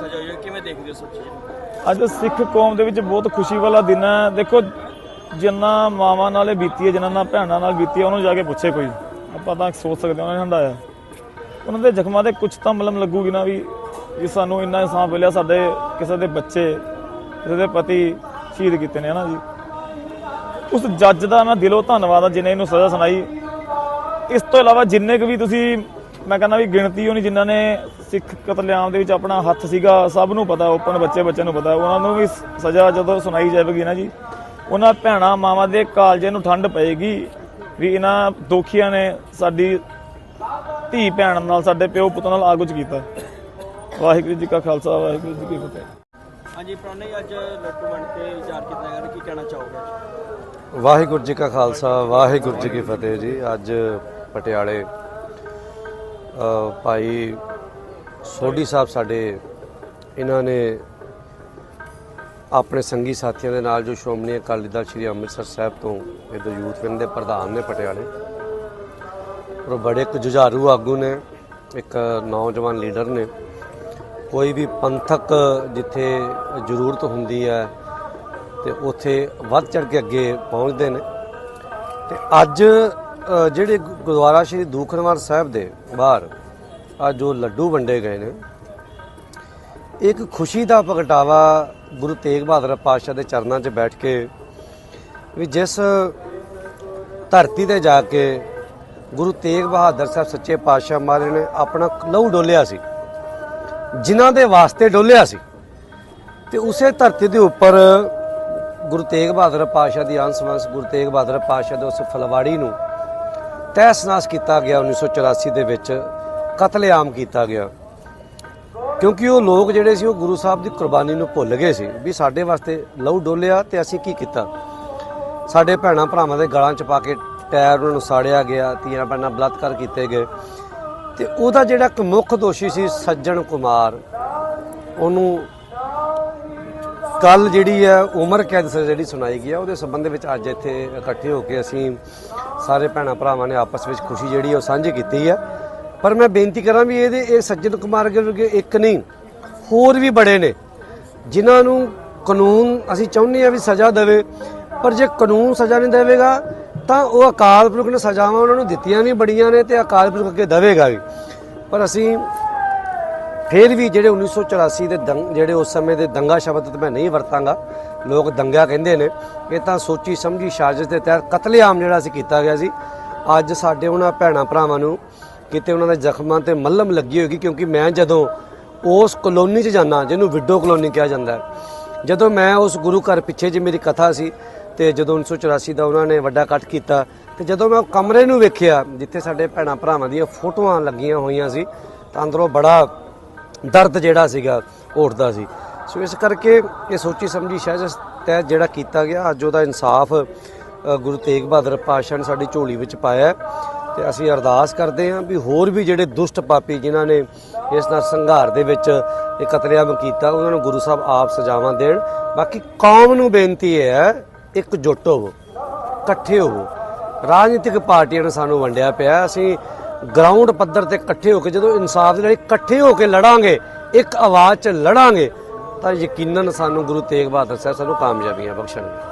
ਕੁਮਾਰ ਨੂੰ ਕਿਵੇਂ ਦੇਖਦੇ ਹੋ ਸਭ ਅੱਜ ਸਿੱਖ ਕੌਮ ਦੇ ਵਿੱਚ ਬਹੁਤ ਖੁਸ਼ੀ ਵਾਲਾ ਦਿਨ ਹੈ। ਦੇਖੋ, ਜਿੰਨਾ ਮਾਵਾਂ ਨਾਲੇ ਬੀਤੀ ਹੈ ਜਿਨ੍ਹਾਂ ਨਾਲ ਭੈਣਾਂ ਨਾਲ ਬੀਤੀ ਹੈ, ਉਹਨੂੰ ਜਾ ਕੇ ਪੁੱਛੇ ਕੋਈ। ਆਪਾਂ ਤਾਂ ਸੋਚ ਸਕਦੇ ਹਾਂ, ਉਹਨਾਂ ਨੇ ਹੰਡਾਇਆ ਉਹਨਾਂ ਦੇ ਜ਼ਖਮਾਂ ਦੇ ਕੁਝ ਤਾਂ ਮਲਮ ਲੱਗੂਗੀ ਨਾ ਵੀ ਵੀ ਸਾਨੂੰ ਇੰਨਾ ਇਨਸਾਫ ਮਿਲਿਆ, ਸਾਡੇ ਕਿਸੇ ਦੇ ਬੱਚੇ, ਕਿਸੇ ਦੇ ਪਤੀ ਸ਼ਹੀਦ ਕੀਤੇ ਨੇ, ਹਨਾ ਜੀ? ਉਸ ਜੱਜ ਦਾ ਮੈਂ ਦਿਲੋਂ ਧੰਨਵਾਦ ਆ, ਜਿਹਨੇ ਇਹਨੂੰ ਸਜ਼ਾ ਸੁਣਾਈ। ਇਸ ਤੋਂ ਇਲਾਵਾ ਜਿੰਨੇ ਕੁ ਵੀ ਤੁਸੀਂ ਮੈਂ ਕਹਿੰਦਾ ਵੀ ਗਿਣਤੀ ਉਹ ਨਹੀਂ ਜਿਨ੍ਹਾਂ ਨੇ ਸਿੱਖ ਕਤਲੇਆਮ ਦੇ ਵਿੱਚ ਆਪਣਾ ਹੱਥ ਸੀਗਾ ਸਭ ਨੂੰ ਪਤਾ ਓਪਨ ਬੱਚੇ ਬੱਚਿਆਂ ਨੂੰ ਪਤਾ। ਉਹਨਾਂ ਨੂੰ ਵੀ ਸਜ਼ਾ ਜਦੋਂ ਸੁਣਾਈ ਜਾਵੇਗੀ ਨਾ ਜੀ ਉਹਨਾਂ ਭੈਣਾਂ ਮਾਵਾਂ ਦੇ ਕਾਲਜੇ ਨੂੰ ਠੰਡ ਪਏਗੀ ਵੀ ਇਹਨਾਂ ਦੋਖੀਆਂ ਨੇ ਸਾਡੀ ਧੀ ਭੈਣ ਨਾਲ ਸਾਡੇ ਪਿਓ ਪੁੱਤ ਨਾਲ ਆਗੁਜ ਕੀਤਾ। ਵਾਹਿਗੁਰੂ ਜੀ ਕਾ ਖਾਲਸਾ ਵਾਹਿਗੁਰੂ ਜੀ ਕੀ ਫਤਿਹ। ਹਾਂਜੀ ਪ੍ਰਾਣੇ ਅੱਜ ਲੱਡੂ ਵੰਡ ਕੇ ਵਿਚਾਰ ਕੀਤਾ ਗਿਆ ਕੀ ਕਹਿਣਾ ਚਾਹੋਗੇ? ਵਾਹਿਗੁਰੂ ਜੀ ਕਾ ਖਾਲਸਾ ਵਾਹਿਗੁਰੂ ਜੀ ਕੀ ਫਤਿਹ ਜੀ। ਅੱਜ ਪਟਿਆਲੇ ਭਾਈ ਸੋਢੀ ਸਾਹਿਬ ਸਾਡੇ, ਇਹਨਾਂ ਨੇ ਆਪਣੇ ਸੰਗੀ ਸਾਥੀਆਂ ਦੇ ਨਾਲ ਜੋ ਸ਼੍ਰੋਮਣੀ ਅਕਾਲੀ ਦਲ ਸ੍ਰੀ ਅੰਮ੍ਰਿਤਸਰ ਸਾਹਿਬ ਤੋਂ ਇਹਦੇ ਯੂਥ ਵਿੰਗ ਦੇ ਪ੍ਰਧਾਨ ਨੇ ਪਟਿਆਲੇ, ਔਰ ਬੜੇ ਇੱਕ ਜੁਝਾਰੂ ਆਗੂ ਨੇ, ਇੱਕ ਨੌਜਵਾਨ ਲੀਡਰ ਨੇ। ਕੋਈ ਵੀ ਪੰਥਕ ਜਿੱਥੇ ਜ਼ਰੂਰਤ ਹੁੰਦੀ ਹੈ ਤੇ ਉੱਥੇ ਵੱਧ ਚੜ ਕੇ ਅੱਗੇ ਪਹੁੰਚਦੇ ਨੇ। ਤੇ ਅੱਜ ਜਿਹੜੇ ਗੁਰਦੁਆਰਾ ਸ਼੍ਰੀ ਦੂਖਨਵਾਰ ਸਾਹਿਬ ਦੇ ਬਾਹਰ ਅੱਜ ਜੋ ਲੱਡੂ ਵੰਡੇ ਗਏ ਨੇ, ਇੱਕ ਖੁਸ਼ੀ ਦਾ ਪ੍ਰਗਟਾਵਾ ਗੁਰੂ ਤੇਗ ਬਹਾਦਰ ਪਾਤਸ਼ਾਹ ਦੇ ਚਰਨਾਂ 'ਚ ਬੈਠ ਕੇ ਵੀ ਜਿਸ ਧਰਤੀ ਤੇ ਜਾ ਕੇ ਗੁਰੂ ਤੇਗ ਬਹਾਦਰ ਸਾਹਿਬ ਸੱਚੇ ਪਾਤਸ਼ਾਹ ਮਹਾਰਾਜ ਨੇ ਆਪਣਾ ਲਹੂ ਡੋਲਿਆ ਸੀ, ਜਿਨ੍ਹਾਂ ਦੇ ਵਾਸਤੇ ਡੋਲਿਆ ਸੀ, ਤੇ ਉਸੇ ਧਰਤੀ ਦੇ ਉੱਪਰ ਗੁਰੂ ਤੇਗ ਬਹਾਦਰ ਪਾਤਸ਼ਾਹ ਦੀ ਅੰਸ਼ ਵੰਸ਼ ਗੁਰੂ ਤੇਗ ਬਹਾਦਰ ਪਾਤਸ਼ਾਹ ਦੇ ਉਸ ਫਲਵਾੜੀ ਨੂੰ ਤਹਿਸ-ਨਾਸ ਕੀਤਾ ਗਿਆ 1984 ਦੇ ਵਿੱਚ, ਕਤਲੇਆਮ ਕੀਤਾ ਗਿਆ। ਕਿਉਂਕਿ ਉਹ ਲੋਕ ਜਿਹੜੇ ਸੀ, ਉਹ ਗੁਰੂ ਸਾਹਿਬ ਦੀ ਕੁਰਬਾਨੀ ਨੂੰ ਭੁੱਲ ਗਏ ਸੀ ਵੀ ਸਾਡੇ ਵਾਸਤੇ ਲਹੂ ਡੋਲਿਆ ਤੇ ਅਸੀਂ ਕੀ ਕੀਤਾ? ਸਾਡੇ ਭੈਣਾਂ ਭਰਾਵਾਂ ਦੇ ਗਲਾਂ 'ਚ ਪਾ ਕੇ ਟਾਇਰ ਉਹਨਾਂ ਨੂੰ ਸਾੜਿਆ ਗਿਆ ਤੀਆਂ ਭੈਣਾਂ ਬਲਾਤਕਾਰ ਕੀਤੇ ਗਏ। ਤੇ ਉਹਦਾ ਜਿਹੜਾ ਇੱਕ ਮੁੱਖ ਦੋਸ਼ੀ ਸੀ ਸੱਜਣ ਕੁਮਾਰ, ਉਹਨੂੰ ਕੱਲ ਜਿਹੜੀ ਹੈ ਉਮਰ ਕੈਦ ਸਜ਼ਾ ਜਿਹੜੀ ਸੁਣਾਈ ਗਈ ਹੈ, ਉਹਦੇ ਸੰਬੰਧ ਵਿੱਚ ਅੱਜ ਇੱਥੇ ਇਕੱਠੇ ਹੋ ਕੇ ਅਸੀਂ ਸਾਰੇ ਭੈਣਾਂ ਭਰਾਵਾਂ ਨੇ ਆਪਸ ਵਿੱਚ ਖੁਸ਼ੀ ਜਿਹੜੀ ਉਹ ਸਾਂਝੀ ਕੀਤੀ ਹੈ। ਪਰ ਮੈਂ ਬੇਨਤੀ ਕਰਾਂ ਵੀ ਇਹਦੇ, ਇਹ ਸੱਜਣ ਕੁਮਾਰ ਵਰਗੇ ਇੱਕ ਨਹੀਂ, ਹੋਰ ਵੀ ਬੜੇ ਨੇ, ਜਿਨ੍ਹਾਂ ਨੂੰ ਕਾਨੂੰਨ ਅਸੀਂ ਚਾਹੁੰਦੇ ਆ ਵੀ ਸਜ਼ਾ ਦੇਵੇ। ਪਰ ਜੇ ਕਾਨੂੰਨ ਸਜ਼ਾ ਨਹੀਂ ਦੇਵੇਗਾ, ਤਾਂ ਉਹ ਅਕਾਲ ਪੁਰਖ ਨੇ ਸਜ਼ਾਵਾਂ ਉਹਨਾਂ ਨੂੰ ਦਿੱਤੀਆਂ ਵੀ ਬੜੀਆਂ ਨੇ ਤੇ ਅਕਾਲ ਪੁਰਖ ਅੱਗੇ ਦੇਵੇਗਾ ਵੀ। ਪਰ ਅਸੀਂ ਫਿਰ ਵੀ ਜਿਹੜੇ 1984 ਦੇ ਦੰਗ ਜਿਹੜੇ ਉਸ ਸਮੇਂ ਦੇ ਦੰਗਾ ਸ਼ਬਦ ਤੇ ਮੈਂ ਨਹੀਂ ਵਰਤਾਂਗਾ, ਲੋਕ ਦੰਗਾ ਕਹਿੰਦੇ ਨੇ, ਇਹ ਤਾਂ ਸੋਚੀ ਸਮਝੀ ਸਾਜ਼ਿਸ਼ ਦੇ ਤਹਿਤ ਕਤਲੇਆਮ ਜਿਹੜਾ ਸੀ ਕੀਤਾ ਗਿਆ ਸੀ। ਅੱਜ ਸਾਡੇ ਉਹਨਾਂ ਭੈਣਾਂ ਭਰਾਵਾਂ ਨੂੰ ਕਿਤੇ ਉਹਨਾਂ ਦੇ ਜ਼ਖਮਾਂ ਤੇ ਮੱਲਮ ਲੱਗੀ ਹੋਏਗੀ, ਕਿਉਂਕਿ ਮੈਂ ਜਦੋਂ ਉਸ ਕਲੋਨੀ 'ਚ ਜਾਣਾ ਜਿਹਨੂੰ ਵਿਡੋ ਕਲੋਨੀ ਕਿਹਾ ਜਾਂਦਾ ਹੈ, ਜਦੋਂ ਮੈਂ ਉਸ ਗੁਰੂ ਘਰ ਪਿੱਛੇ ਜੇ ਮੇਰੀ ਕਥਾ ਸੀ ਤੇ ਜਦੋਂ 1984 ਦਾ ਉਹਨਾਂ ਨੇ ਵੱਡਾ ਕੱਟ ਕੀਤਾ ਤੇ ਜਦੋਂ ਮੈਂ ਉਹ ਕਮਰੇ ਨੂੰ ਵੇਖਿਆ, ਜਿੱਥੇ ਸਾਡੇ ਭੈਣਾਂ ਭਰਾਵਾਂ ਦੀਆਂ ਫੋਟੋਆਂ ਲੱਗੀਆਂ ਹੋਈਆਂ ਸੀ, ਤਾਂ ਅੰਦਰੋਂ ਬੜਾ ਦਰਦ ਜਿਹੜਾ ਸੀਗਾ ਉਹ ਉੱਠਦਾ ਸੀ। ਸੋ ਇਸ ਕਰਕੇ ਇਹ ਸੋਚੀ ਸਮਝੀ ਸਾਜ਼ਿਸ਼ ਤਹਿਤ ਜਿਹੜਾ ਕੀਤਾ ਗਿਆ, ਅੱਜ ਉਹਦਾ ਇਨਸਾਫ ਗੁਰੂ ਤੇਗ ਬਹਾਦਰ ਪਾਤਸ਼ਾਹ ਨੇ ਸਾਡੀ ਝੋਲੀ ਵਿੱਚ ਪਾਇਆ ਹੈ ਤੇ ਅਸੀਂ ਅਰਦਾਸ ਕਰਦੇ ਹਾਂ ਵੀ ਹੋਰ ਵੀ ਜਿਹੜੇ ਦੁਸ਼ਟ ਪਾਪੀ ਜਿਨ੍ਹਾਂ ਨੇ ਇਸ ਨਾਲ ਸੰਘਾਰ ਦੇ ਵਿੱਚ ਇਹ ਕਤਲੇਆਮ ਕੀਤਾ, ਉਹਨਾਂ ਨੂੰ ਗੁਰੂ ਸਾਹਿਬ ਆਪ ਸਜ਼ਾਵਾਂ ਦੇਣ। ਬਾਕੀ ਕੌਮ ਨੂੰ ਬੇਨਤੀ ਹੈ ਇੱਕ ਜੁੱਟ ਹੋਵੋ, ਇਕੱਠੇ ਹੋਵੋ। ਰਾਜਨੀਤਿਕ ਪਾਰਟੀਆਂ ਨੇ ਸਾਨੂੰ ਵੰਡਿਆ ਪਿਆ, ਅਸੀਂ ਗਰਾਊਂਡ ਪੱਧਰ ਤੇ ਇਕੱਠੇ ਹੋ ਕੇ ਜਦੋਂ ਇਨਸਾਫ ਦੇ ਲਈ ਇਕੱਠੇ ਹੋ ਕੇ ਲੜਾਂਗੇ, ਇੱਕ ਆਵਾਜ਼ 'ਚ ਲੜਾਂਗੇ, ਤਾਂ ਯਕੀਨਨ ਸਾਨੂੰ ਗੁਰੂ ਤੇਗ ਬਹਾਦਰ ਸਾਹਿਬ ਸਾਨੂੰ ਕਾਮਯਾਬੀਆਂ ਬਖਸ਼ਣਗੇ।